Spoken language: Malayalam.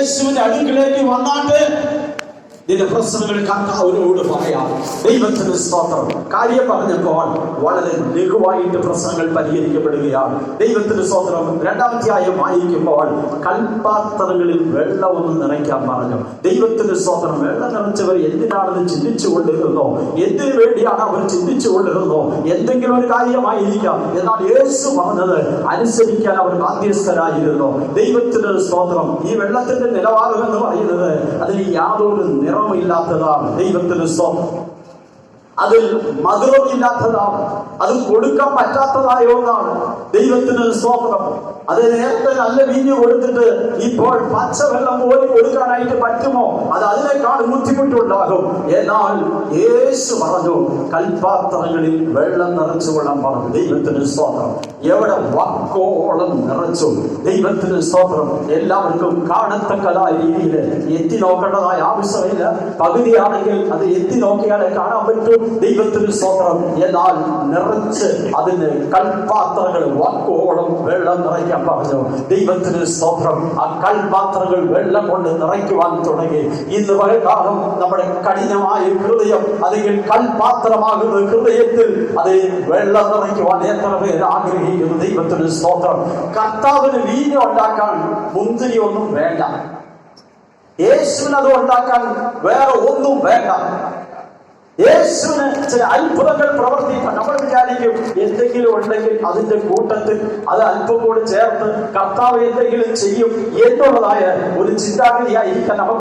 இயேசுவின் அடுக்கிலேக்கு வந்தாண்டு നിന്റെ പ്രശ്നങ്ങൾ കർത്താവിനോട് പറയാം. ദൈവത്തിന് സ്തോത്രം. കാര്യം പറഞ്ഞപ്പോൾ വളരെ ലഘുവായിട്ട് പ്രശ്നങ്ങൾ പരിഹരിക്കപ്പെടുകയാണ്. ദൈവത്തിന് സ്തോത്രം. രണ്ടാമധ്യായം വായിക്കുമ്പോൾ കൽപാത്രങ്ങളിൽ വെള്ളമൊന്നും നിറയ്ക്കാൻ പറഞ്ഞു. ദൈവത്തിന് സ്തോത്രം. വെള്ളം നിറച്ചവർ എന്തിനാണെന്ന് ചിന്തിച്ചു കൊണ്ടിരുന്നോ എന്തിനു വേണ്ടിയാണ് അവർ ചിന്തിച്ചു കൊണ്ടിരുന്നോ എന്തെങ്കിലും ഒരു കാര്യമായിരിക്കാം. എന്നാൽ യേശു പറഞ്ഞത് അനുസരിക്കാൻ അവർ ബാധ്യസ്ഥരായിരുന്നു. ദൈവത്തിന് സ്തോത്രം. ഈ വെള്ളത്തിന്റെ നിലവാരം എന്ന് പറയുന്നത് അതിന് യാതൊരു നിറമില്ലാത്തതാണ് ദൈവത്തിന് സ്വപ്നം അതിൽ മധുരമില്ലാത്തതാണ് അത് കൊടുക്കാൻ പറ്റാത്തതായ ഒന്നാണ് ദൈവത്തിന് സ്വപ്നം. അത് നേരത്തെ നല്ല വീഞ്ഞ് കൊടുത്തിട്ട് ഇപ്പോൾ പച്ചവെള്ളം പോലും കൊടുക്കാനായിട്ട് പറ്റുമോ? ബുദ്ധിമുട്ടുണ്ടാകും. എന്നാൽ യേശു പറഞ്ഞു കൽപാത്രങ്ങളിൽ വെള്ളം നിറച്ചു കൊള്ളാൻ പറഞ്ഞു. ദൈവത്തിന് സ്തോത്രം. എവിടെ വക്കോളം നിറച്ചു. ദൈവത്തിന് സ്തോത്രം. എല്ലാവർക്കും കാണത്തക്കതായ രീതിയിൽ എത്തി നോക്കേണ്ടതായ ആവശ്യമില്ല. പകുതിയാണെങ്കിൽ അത് എത്തി നോക്കിയാലേ കാണാൻ പറ്റും. ദൈവത്തിന് സ്തോത്രം. എന്നാൽ നിറച്ച് അതിന് കൽപാത്രങ്ങൾ വാക്കോളം വെള്ളം നിറയ്ക്കാൻ പറഞ്ഞു. ദൈവത്തിന് സ്തോത്രം. ആ കൽപാത്രങ്ങൾ വെള്ളം കൊണ്ട് നിറയ്ക്കുവാൻ തുടങ്ങി. ഇന്ന് വൈകാലം നമ്മുടെ കഠിനമായ ഹൃദയം അല്ലെങ്കിൽ കൽപാത്രമാകുന്ന ഹൃദയത്തിൽ അത് വെള്ളം നിറയ്ക്കുവാൻ എത്ര പേര് ആഗ്രഹിക്കുന്നു ദൈവത്തിന് സ്തോത്രം. കർത്താവിന് വീഞ്ഞ ഉണ്ടാക്കാൻ മുന്തിരി ഒന്നും വേണ്ട. യേശുവിന് അത് ഉണ്ടാക്കാൻ വേറെ ഒന്നും വേണ്ട. യേശുവിന് ചില അത്ഭുതങ്ങൾ പ്രവർത്തിക്കാൻ നമ്മൾ വിചാരിക്കും എന്തെങ്കിലും ഉണ്ടെങ്കിൽ അതിന്റെ കൂട്ടത്തിൽ അത് അല്പം കൂടി ചേർത്ത് കർത്താവ് എന്തെങ്കിലും ചെയ്യും എന്നുള്ളതായ ഒരു ചിന്താഗതിയായിരിക്കാൻ നമുക്ക്